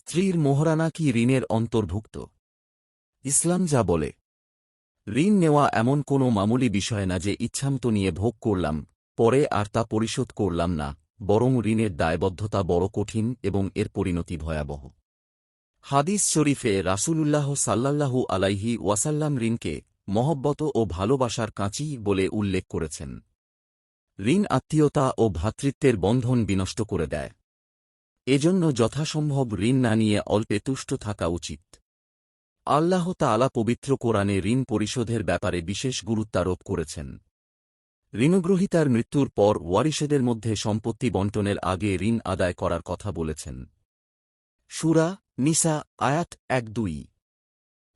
স্ত্রীর মোহরানা কি ঋণের অন্তর্ভুক্ত? ইসলাম যা বলে, ঋণ নেওয়া এমন কোনো মামুলি বিষয় না যে ইচ্ছামতো নিয়ে ভোগ করলাম, পরে আর তা পরিশোধ করলাম না, বরং ঋণের দায়বদ্ধতা বড় কঠিন এবং এর পরিণতি ভয়াবহ। হাদিস শরীফে রাসূলুল্লাহ সাল্লাল্লাহু আলাইহি ওয়াসাল্লাম ঋণকে মহব্বত ও ভালোবাসার কাঁচি বলে উল্লেখ করেছেন। ঋণ আত্মীয়তা ও ভ্রাতৃত্বের বন্ধন বিনষ্ট করে দেয়। এজন্য যথাসম্ভব ঋণ না নিয়ে অল্পে তুষ্ট থাকা উচিত। আল্লাহ তাআলা পবিত্র কোরআনে ঋণ পরিশোধের ব্যাপারে বিশেষ গুরুত্বারোপ করেছেন। ঋণগ্রহীতার মৃত্যুর পর ওয়ারিশেদের মধ্যে সম্পত্তি বন্টনের আগে ঋণ আদায় করার কথা বলেছেন। সুরা নিসা আয়াত এক দুই।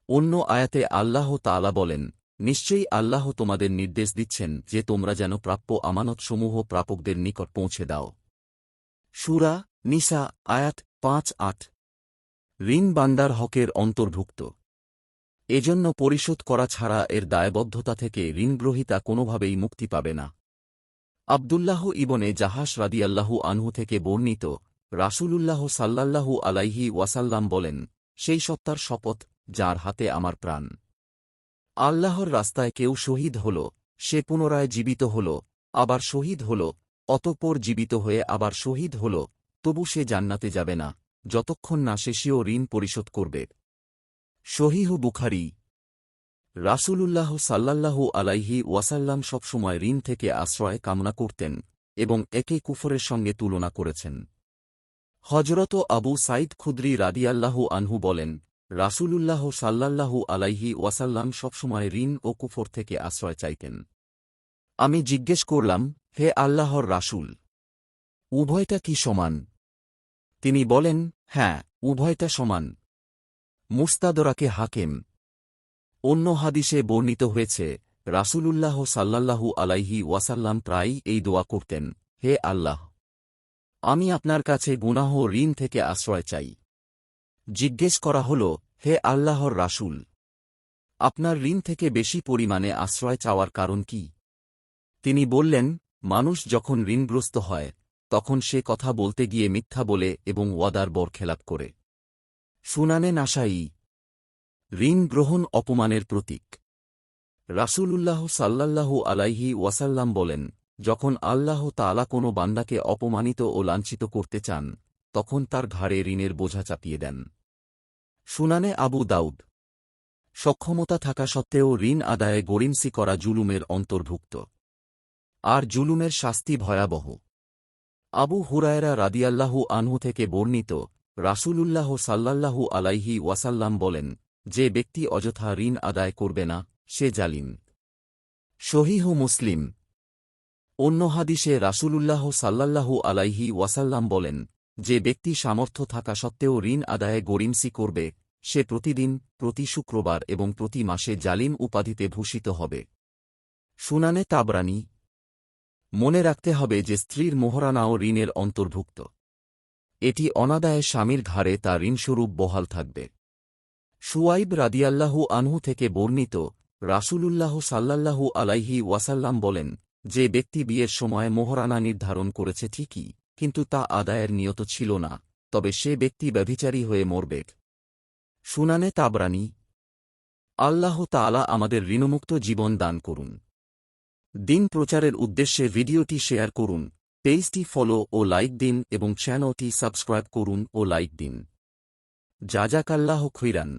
অন্য আয়াতে আল্লাহ তাআলা বলেন, নিশ্চয়ই আল্লাহ তোমাদের নির্দেশ দিচ্ছেন যে তোমরা যেন প্রাপ্য আমানতসমূহ প্রাপকদের নিকট পৌঁছে দাও। সুরা নিসা, আয়াত পাঁচ আট। ঋণ বান্দার হকের অন্তর্ভুক্ত। এজন্য পরিশোধ করা ছাড়া এর দায়বদ্ধতা থেকে ঋণগ্রহীতা কোনোভাবেই মুক্তি পাবে না। আবদুল্লাহ ইবনে জাহাস রাদিয়াল্লাহু আনহু থেকে বর্ণিত, রাসূলুল্লাহ সাল্লাল্লাহু আলাইহি ওয়াসাল্লাম বলেন, সেই সত্তার শপথ, যার হাতে আমার প্রাণ। আল্লাহর রাস্তায় কেউ শহীদ হল, সে পুনরায় জীবিত হল, আবার শহীদ হল, অতপর জীবিত হয়ে আবার শহীদ হল তবু সে জান্নাতে যাবে না, যতক্ষণ না সে সেও ঋণ পরিশোধ করবে। শহীহ বুখারি, রাসূলুল্লাহ সাল্লাল্লাহু আলাইহি ওয়াসাল্লাম সবসময় ঋণ থেকে আশ্রয় কামনা করতেন এবং একে কুফরের সঙ্গে তুলনা করেছেন। হজরত আবু সাইদ খুদ্রি রাদিয়াল্লাহু আনহু বলেন, রাসূলুল্লাহ সাল্লাল্লাহু আলাইহি ওয়াসাল্লাম সবসময় ঋণ ও কুফর থেকে আশ্রয় চাইতেন। আমি জিজ্ঞেস করলাম, হে আল্লাহর রাসূল, উভয়টা কি সমান? তিনি বলেন হ্যাঁ উভয়টা সমান। মুস্তাদরাকে হাকেম। অন্য হাদিসে বর্ণিত হয়েছে, রাসূলুল্লাহ সাল্লাল্লাহু আলাইহি ওয়াসাল্লাম প্রায়ই এই দোয়া করতেন, হে আল্লাহ, আমি আপনার কাছে গুনাহ ঋণ থেকে আশ্রয় চাই। জিজ্ঞেস করা হল, হে আল্লাহর রাসূল, আপনার ঋণ থেকে বেশি পরিমাণে আশ্রয় চাওয়ার কারণ কি? তিনি বললেন, মানুষ যখন ঋণগ্রস্ত হয় তখন সে কথা বলতে গিয়ে মিথ্যা বলে এবং ওয়াদার বরখেলাপ করে। সুনানে নাসাই ঋণ গ্রহণ অপমানের প্রতীক। রাসূলুল্লাহ সাল্লাল্লাহু আলাইহি ওয়াসাল্লাম বলেন, যখন আল্লাহ তাআলা কোনো বান্দাকে অপমানিত ও লাঞ্ছিত করতে চান, তখন তার ঘাড়ে ঋণের বোঝা চাপিয়ে দেন। সুনানে আবু দাউদ, সক্ষমতা থাকা সত্ত্বেও ঋণ আদায়ে গরিমসি করা জুলুমের অন্তর্ভুক্ত। আর জুলুমের শাস্তি ভয়াবহ। আবু হুরায়রা রাদিয়াল্লাহু আনহু থেকে বর্ণিত রাসূলুল্লাহ সাল্লাল্লাহু আলাইহি ওয়াসাল্লাম বলেন, যে ব্যক্তি অযথা ঋণ আদায় করবে না, সে জালিম। শহীহ মুসলিম। অন্য হাদিসে রাসূলুল্লাহ সাল্লাল্লাহু আলাইহি ওয়াসাল্লাম বলেন, যে ব্যক্তি সামর্থ্য থাকা সত্ত্বেও ঋণ আদায়ে গরিমসি করবে, সে প্রতিদিন, প্রতি শুক্রবার এবং প্রতি মাসে জালিম উপাধিতে ভূষিত হবে। সুনানে তাবরানি মনে রাখতে হবে যে স্ত্রীর মোহরানাও ঋণের অন্তর্ভুক্ত। এটি অনাদায়ে স্বামীর ঘাড়ে তা ঋণস্বরূপ বহাল থাকবে। সুয়াইব রাদিয়াল্লাহু আনহু থেকে বর্ণিত রাসূলুল্লাহ সাল্লাল্লাহু আলাইহি ওয়াসাল্লাম বলেন যে ব্যক্তি বিয়ের সময় মোহরানা নির্ধারণ করেছে ঠিকই, কিন্তু তা আদায়ের নিয়ত ছিল না, তবে সে ব্যক্তি ব্যভিচারী হয়ে মরবে। শুনানে তাবরানি। আল্লাহ তাআলা আমাদের ঋণমুক্ত জীবন দান করুন। দিন প্রচারের উদ্দেশ্যে ভিডিওটি শেয়ার করুন, পেজটি ফলো ও লাইক দিন এবং চ্যানেলটি সাবস্ক্রাইব করুন ও লাইক দিন। যাজাকাল্লাহ খৈরান।